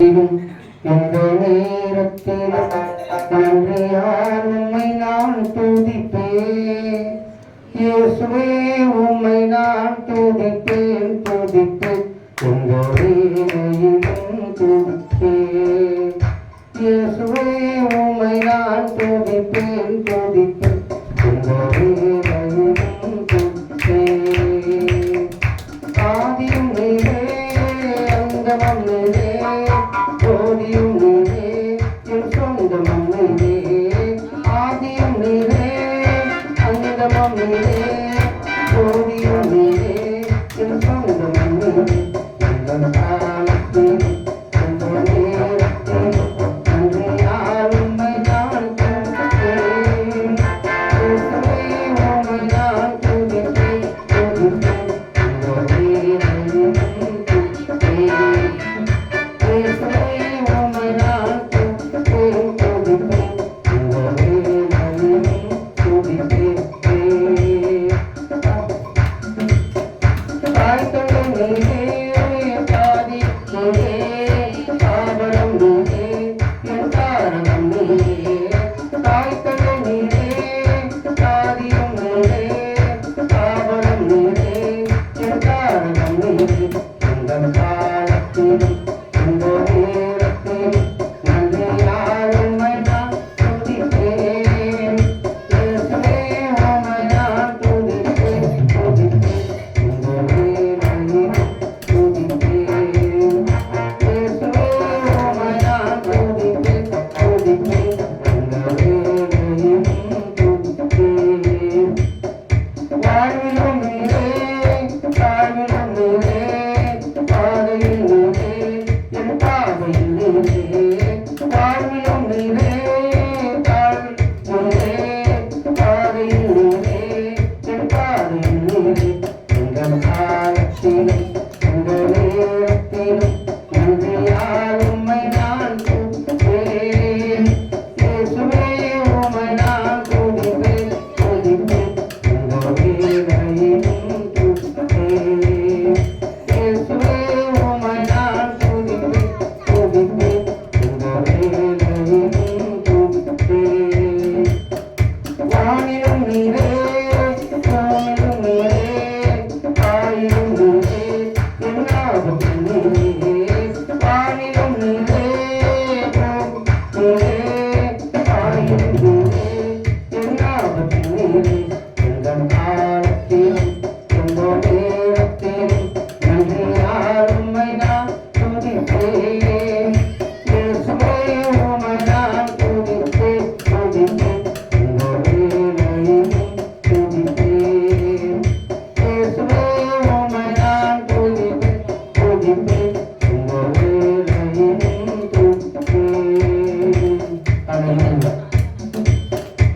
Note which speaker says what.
Speaker 1: நேரத்திலும் எந்த நேரத்திலும் நன்றியால் உம்மை நான் துதிப்பேன்? இயேசுவே உம்மை நான் துதிப்பேன் துதிப்பேன் எந்த Thank you. காலத்திலும் Thank you. yeah.